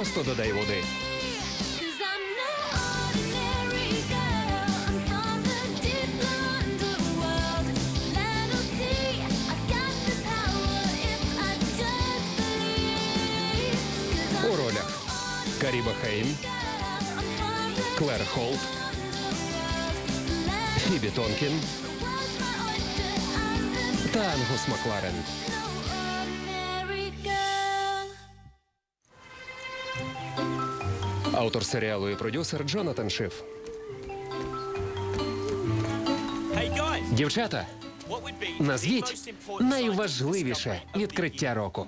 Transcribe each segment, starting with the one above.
H2O. Просто додай води. У ролях Каріба the Клер Холт. Фібі Тонкін та Ангус Макларен. Автор серіалу і продюсер Джонатан Шиф. Дівчата, назвіть найважливіше відкриття року.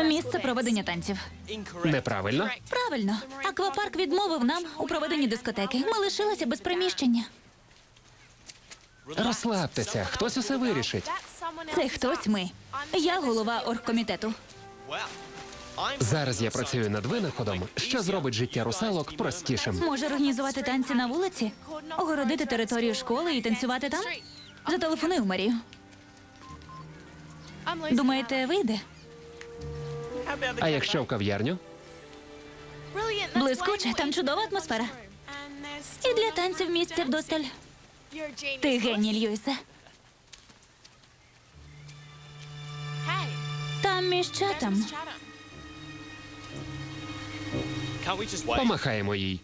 Місце проведення танців. Неправильно? Правильно. Аквапарк відмовив нам у проведенні дискотеки. Ми лишилися без приміщення. Розслабтеся, хтось усе вирішить. Це хтось ми. Я голова оргкомітету. Зараз я працюю над винаходом, що зробить життя русалок простішим. Може організувати танці на вулиці, огородити територію школи і танцювати там? Зателефонуй Марію. Думаєте, вийде? А якщо в кав'ярню? Блискуче, там чудова атмосфера. І для танців місця вдосталь. Ти геній, Льюісе. Там між чатом. Помахаємо їй.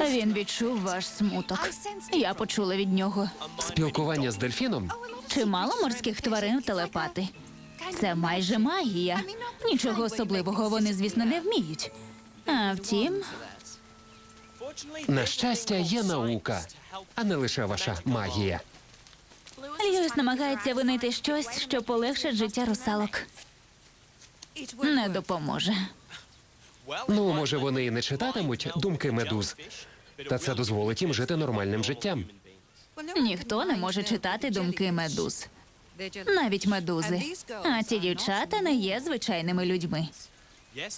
Він відчув ваш смуток. Я почула від нього. Спілкування з дельфіном? Чимало морських тварин телепати. Це майже магія. Нічого особливого вони, звісно, не вміють. А втім, На щастя, є наука, а не лише ваша магія. Льюіс намагається винайти щось, що полегшить життя русалок. Не допоможе. Ну, може, вони і не читатимуть думки медуз, та це дозволить їм жити нормальним життям. Ніхто не може читати думки медуз. Навіть медузи. А ці дівчата не є звичайними людьми.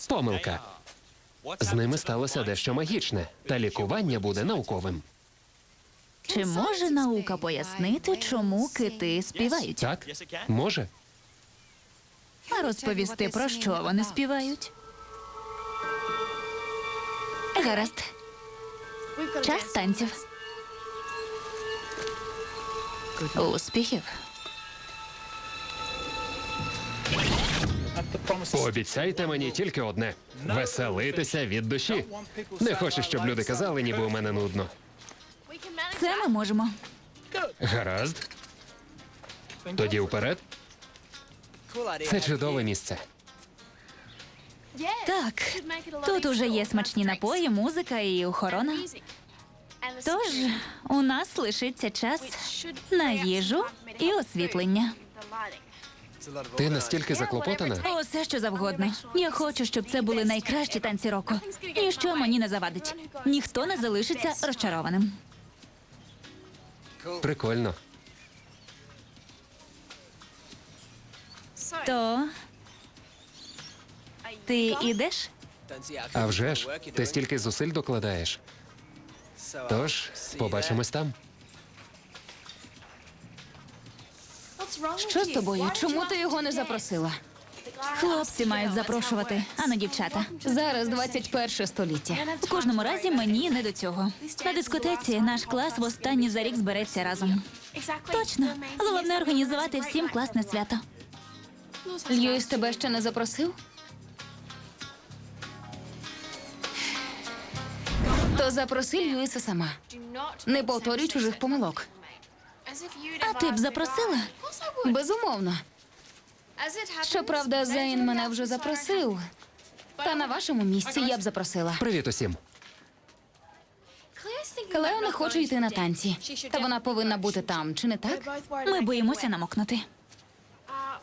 Помилка. З ними сталося дещо магічне, та лікування буде науковим. Чи може наука пояснити, чому кити співають? Так? Може? А розповісти про що вони співають? Гаразд, час танців. Успіхів. Пообіцяйте мені тільки одне: веселитися від душі. Не хочу, щоб люди казали, ніби у мене нудно. Це ми можемо. Гаразд. Тоді вперед. Це чудове місце. Так, тут уже є смачні напої, музика і охорона. Тож у нас лишиться час на їжу і освітлення. Ти настільки заклопотана? Усе що завгодно. Я хочу, щоб це були найкращі танці року. Ніщо мені не завадить. Ніхто не залишиться розчарованим. Прикольно. То ти ідеш? А вже ж, ти стільки зусиль докладаєш. Тож, побачимось там. Що з тобою? Чому ти його не запросила? Хлопці мають запрошувати, а не дівчата. Зараз 21 століття. У кожному разі мені не до цього. На дискотеці наш клас востаннє за рік збереться разом. Точно. Головне організувати всім класне свято. Льюіс тебе ще не запросив? То запроси Льюіса сама. Не повторюй чужих помилок. А ти б запросила? Безумовно. Щоправда, Зейн мене вже запросив. Та на вашому місці я б запросила. Привіт усім. Клео не хоче йти на танці. Та вона повинна бути там, чи не так? Ми боїмося намокнути.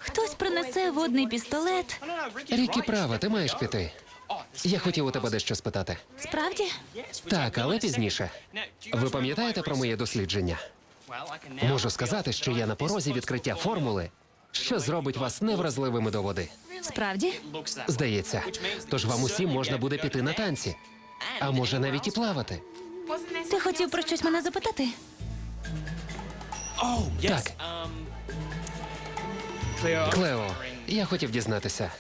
Хтось принесе водний пістолет. Рікі права, ти маєш піти. Я хотів у тебе дещо спитати. Справді? Так, але пізніше. Ви пам'ятаєте про моє дослідження? Можу сказати, що я на порозі відкриття формули, що зробить вас невразливими до води. Справді? Здається, тож вам усім можна буде піти на танці, а може навіть і плавати. Ти хотів про щось мене запитати? Так. Клео, я хотів дізнатися,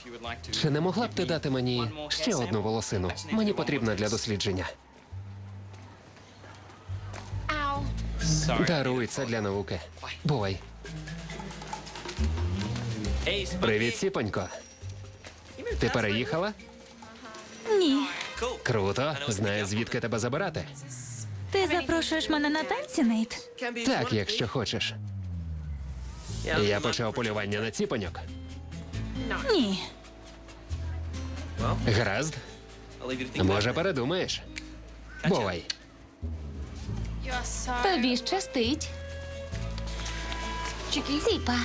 чи не могла б ти дати мені ще одну волосину? Мені потрібна для дослідження. Даруй це для науки. Бувай. Привіт, сіпонько. Ти переїхала? Ні. Круто. Знаю, звідки тебе забирати. Ти запрошуєш мене на танці, Нейт? Так, якщо хочеш. Я почав полювання на ціпоньок. Ні. Гаразд. Може, передумаєш. Бувай. Тобі щастить. Ціпа.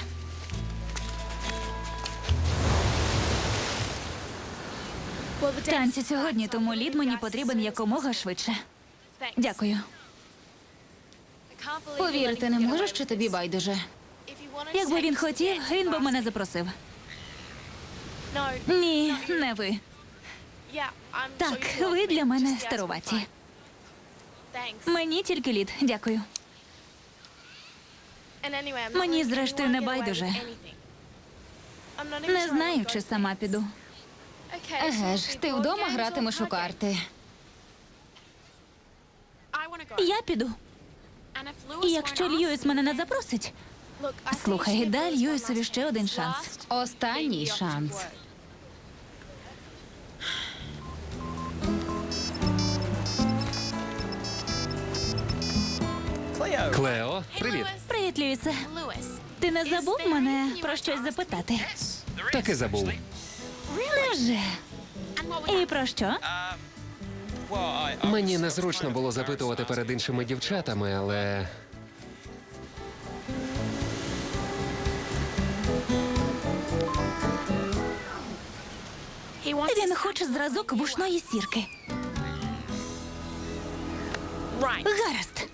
Танці сьогодні, тому лід мені потрібен якомога швидше. Дякую. Повірити не можу, що тобі байдуже. Якби він хотів, він би мене запросив. Ні, не ви. Так, ви для мене старуваті. Мені тільки лід. Дякую. Мені зрештою не байдуже. Не знаю, чи сама піду. Еге ж, ти вдома гратимеш у карти. Я піду. І якщо Льюіс мене не запросить, слухай, дай Льюісові ще один шанс. Останній шанс. Клео, привіт. Привіт, Льюісе. Ти не забув мене про щось запитати? Так і забув. Невже? І про що? Мені незручно було запитувати перед іншими дівчатами, але хоче зразок вушної сірки. Гаразд.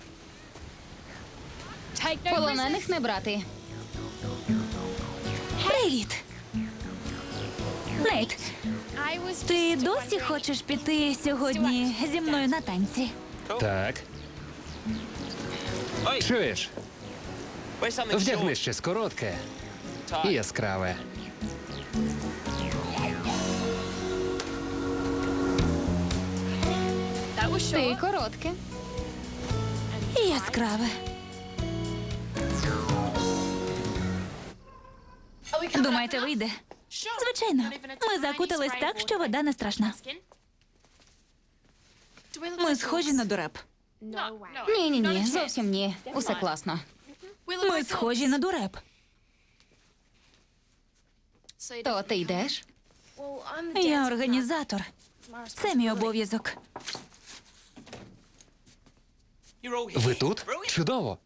Полонених не брати. Привіт. Нейт, ти досі хочеш піти сьогодні зі мною на танці? так. Чуєш? Вдягни щось коротке і яскраве. Ти коротке. І яскраве. Думаєте, вийде? Звичайно. Ми закутались так, що вода не страшна. Ми схожі на дуреп. Ні, ні, ні, зовсім ні. Усе класно. Ми схожі на дуреп. То ти йдеш? Я організатор. Це мій обов'язок. Ви тут? Чудово.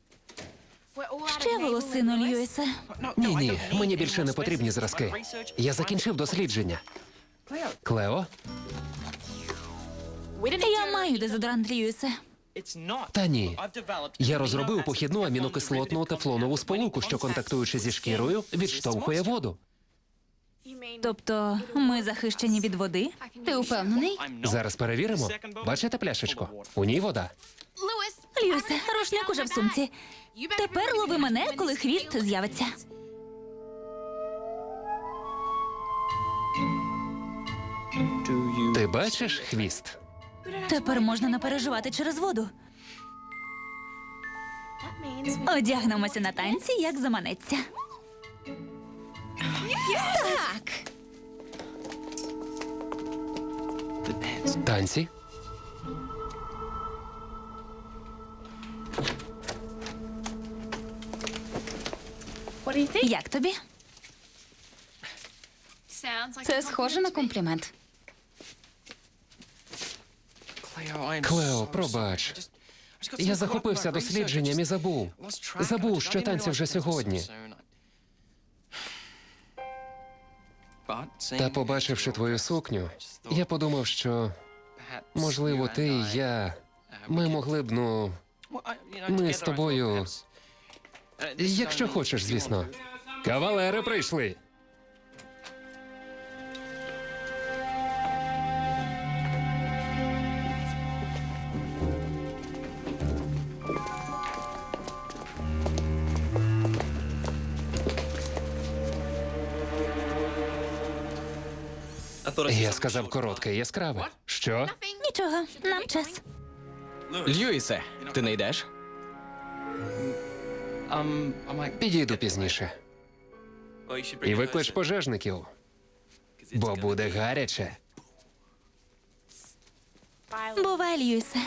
Ще волосину, Льюісе. Ні, ні, мені більше не потрібні зразки. Я закінчив дослідження. Клео? Я маю дезодорант, Льюісе. Та ні. Я розробив похідну амінокислотну тефлонову сполуку, що контактуючи зі шкірою, відштовхує воду. Тобто ми захищені від води? Ти впевнений? Зараз перевіримо. Бачите пляшечку? У ній вода. Льюісе, рушник уже в сумці. Тепер лови мене, коли хвіст з'явиться. Ти бачиш хвіст? Тепер можна не переживати через воду. Одягнемося на танці, як заманеться. Так. Танці? Як тобі? Це схоже на комплімент. Клео, пробач. Я захопився дослідженням і забув. Забув, що танці вже сьогодні. Та побачивши твою сукню, я подумав, що можливо ти і я. Ми могли б, ну, ми з тобою. Якщо хочеш, звісно. Кавалери прийшли. Я сказав коротке яскраве. Що? Нічого, нам час. Льюісе, ти не йдеш? Підійду пізніше. І виклич пожежників, бо буде гаряче. Бувай, Льюісе.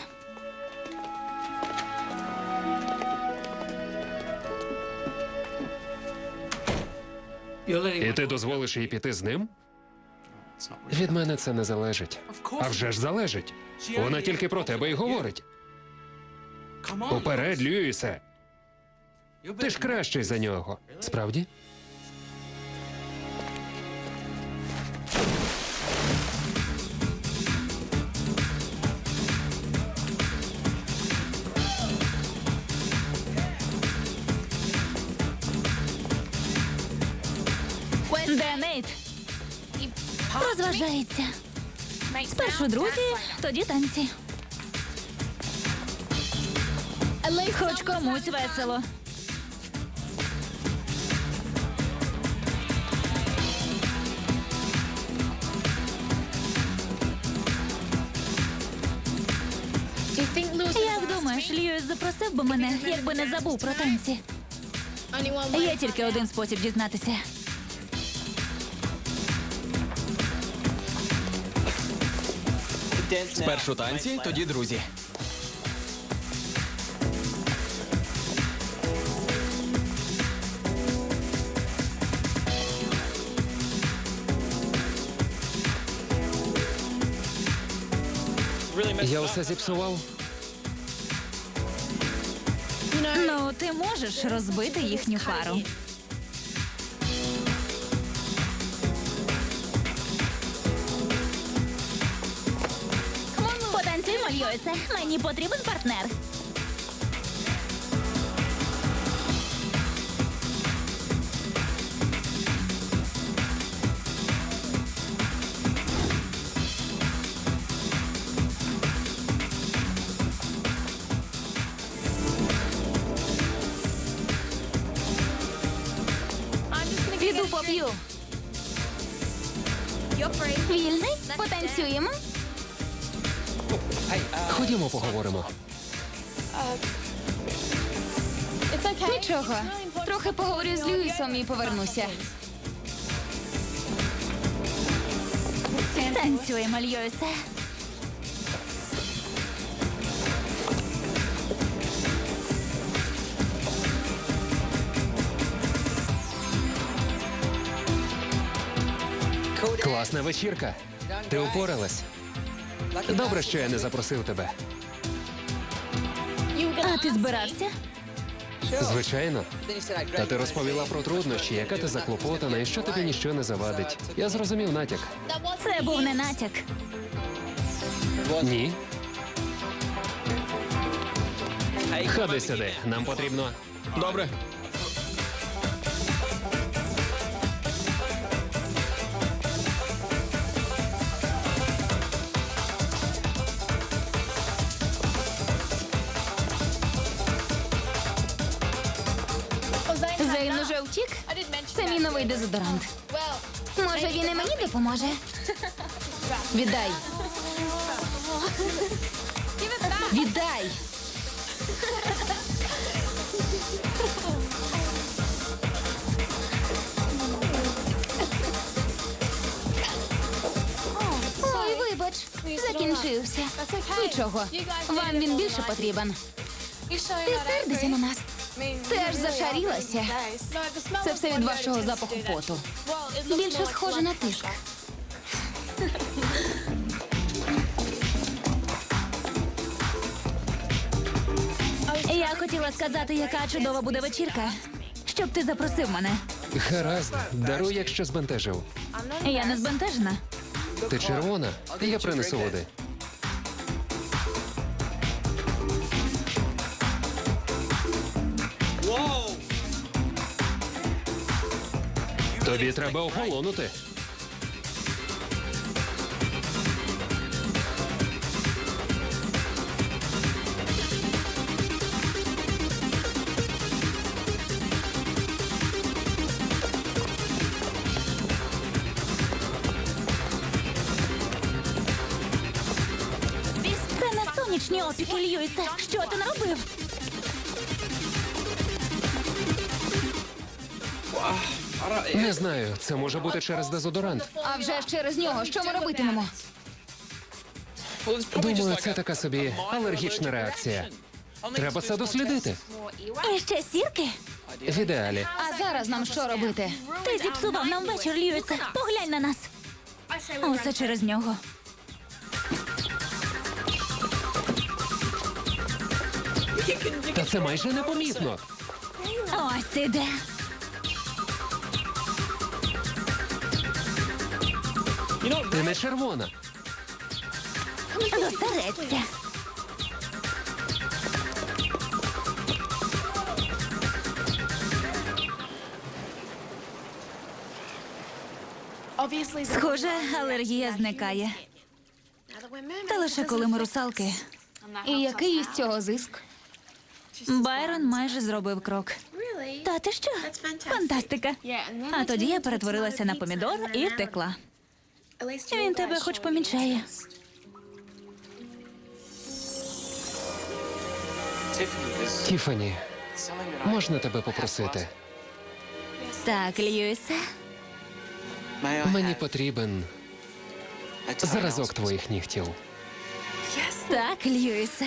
І ти дозволиш їй піти з ним? Від мене це не залежить. А вже ж залежить. Вона тільки про тебе й говорить. Уперед, Льюісе. Ти ж кращий за нього. Справді? Де Нейт? Розважається. Спершу друзі, тоді танці. Хоч комусь весело. Думаєш, Льюіс запросив би мене, якби не забув про танці? Є тільки один спосіб дізнатися. Спершу танці, тоді друзі. Я усе зіпсував. Ну, ти можеш розбити їхню пару. Потанцюємо, Льюісе. Мені потрібен партнер. Ходімо, поговоримо. Нічого. Трохи поговорю з Льюісом і повернуся. Танцюємо, Льюісе. Класна вечірка. Ти упоралась. Добре, що я не запросив тебе. А ти збирався? Звичайно. Та ти розповіла про труднощі, яка ти заклопотана і що тобі ніщо не завадить. Я зрозумів натяк. Це був не натяк. Ні. Ходи сюди. Нам потрібно. Добре. Це новий дезодорант. Може, він і мені допоможе? Віддай. Віддай. Ой, вибач, закінчився. Нічого, вам він більше потрібен. Ти сердишся на нас. Ти аж зашарілася. Це все від вашого запаху поту. Більше схоже на тиск. Я хотіла сказати, яка чудова буде вечірка. Щоб ти запросив мене. Гаразд, даруй, якщо збентежив. Я не збентежена. Ти червона? Я принесу води. Тобі треба охолонути. Опіки, Льюісе. Що ти наробив? Не знаю, це може бути через дезодорант. А вже ж через нього. Що ми робитимемо? Думаю, це така собі алергічна реакція. Треба це дослідити. І ще сірки? В ідеалі. А зараз нам що робити? Ти зіпсував нам вечір, Льюісе. Поглянь на нас. Усе через нього. Та це майже непомітно. Ось ти де. Ти не червона. Зосередься. Схоже, алергія зникає. Та лише коли ми русалки. І який із цього зиск? Байрон майже зробив крок. Та ти що? Фантастика. А тоді я перетворилася на помідор і втекла. Він тебе хоч помічає. Тіфані, можна тебе попросити? Так, Льюісе. Мені потрібен зразок твоїх нігтів. Так, Льюісе.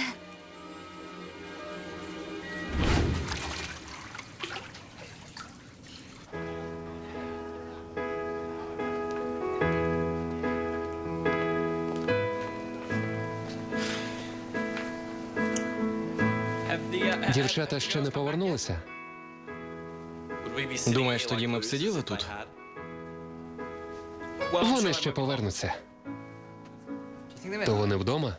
Дівчата ще не повернулися. Думаєш, тоді ми б сиділи тут? Вони ще повернуться. То вони вдома?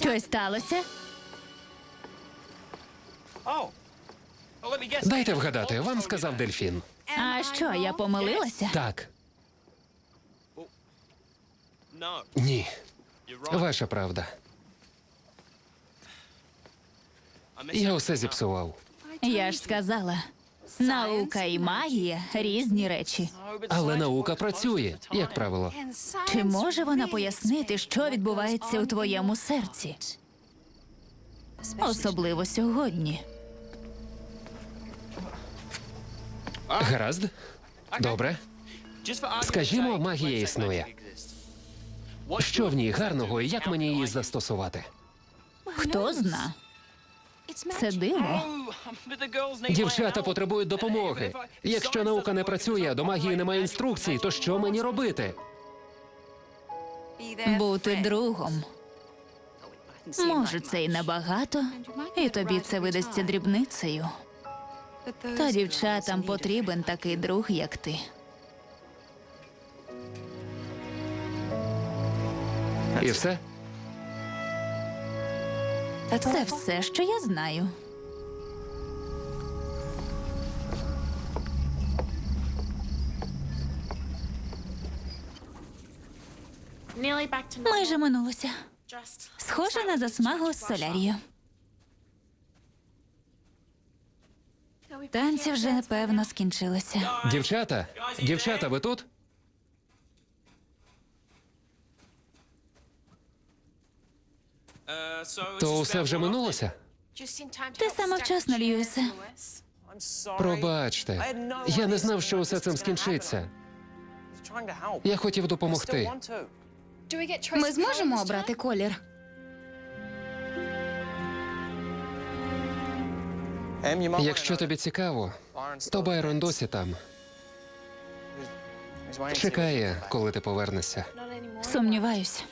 Щось сталося? Дайте вгадати, вам сказав дельфін. А що, я помилилася? Так, ні. Ваша правда. Я усе зіпсував. Я ж сказала. Наука і магія різні речі. Але наука працює, як правило. Чи може вона пояснити, що відбувається у твоєму серці? Особливо сьогодні. Гаразд? Добре. Скажімо, магія існує. Що в ній гарного і як мені її застосувати? Хто зна? Це диво. Дівчата потребують допомоги. Якщо наука не працює, до магії немає інструкцій, то що мені робити? Бути другом. Може, це і небагато, і тобі це видасться дрібницею. Та дівчатам потрібен такий друг, як ти. І все? Це все, що я знаю. Майже минулося. Схоже на засмагу з солярію. Танці вже напевно скінчилися. Дівчата, дівчата, ви тут? То усе вже минулося? Ти саме вчасно, Льюісе. Пробачте. Я не знав, що усе цим скінчиться. Я хотів допомогти. Ми зможемо обрати колір. Якщо тобі цікаво, то Байрон досі там. Чекає, коли ти повернешся. Сумніваюсь.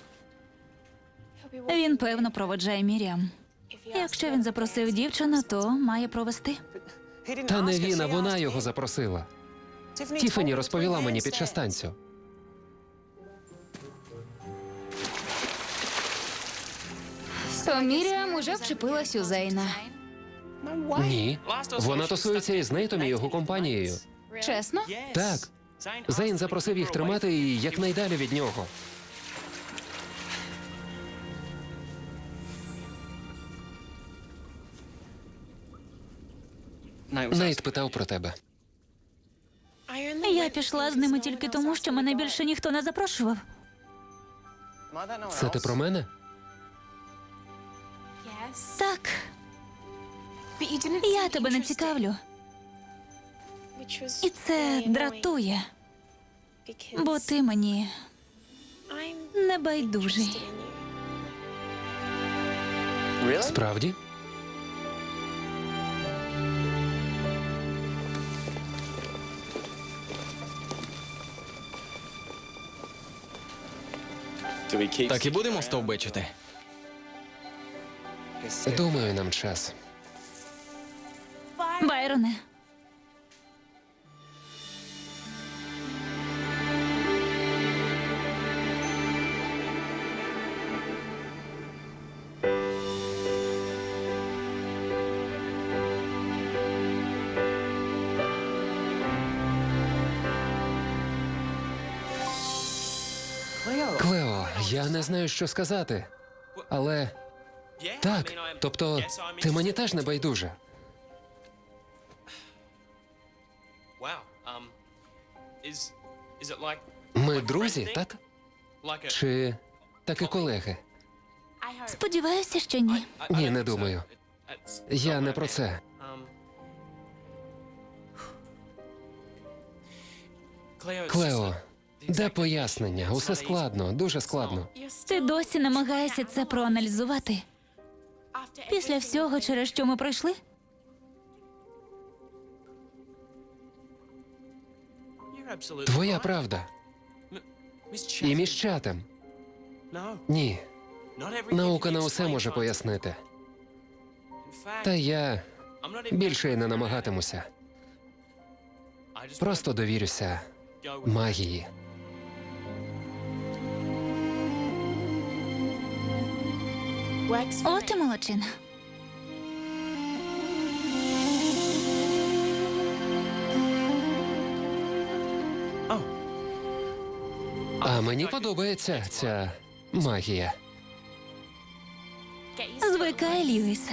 Він певно проводжає Міріам. Якщо він запросив дівчину, то має провести. Та не він, а вона його запросила. Тіфані розповіла мені під час танцю. То Міріам уже вчепилась у Зейна. Ні. Вона тусується із Нейтом і його компанією. Чесно? Так. Зейн запросив їх тримати її якнайдалі від нього. Нейт питав про тебе. Я пішла з ними тільки тому, що мене більше ніхто не запрошував. Це ти про мене? Так я тебе не цікавлю. І це дратує, бо ти мені не байдужий. Справді? Так і будемо стовбичити. Думаю, нам час. Байроне, Клео, я не знаю, що сказати. Але так, тобто, ти мені теж не байдуже. Ми друзі, так? Чи таки колеги? сподіваюся, що ні. Ні, не думаю. Я не про це. Клео, де пояснення? Усе складно, дуже складно. Ти досі намагаєшся це проаналізувати після всього, через що ми пройшли? Твоя правда. І між чатом. Ні, наука на усе може пояснити. Та я більше й не намагатимуся. Просто довірюся магії. От і молодчина. А мені подобається ця магія. Звикай, Льюісе.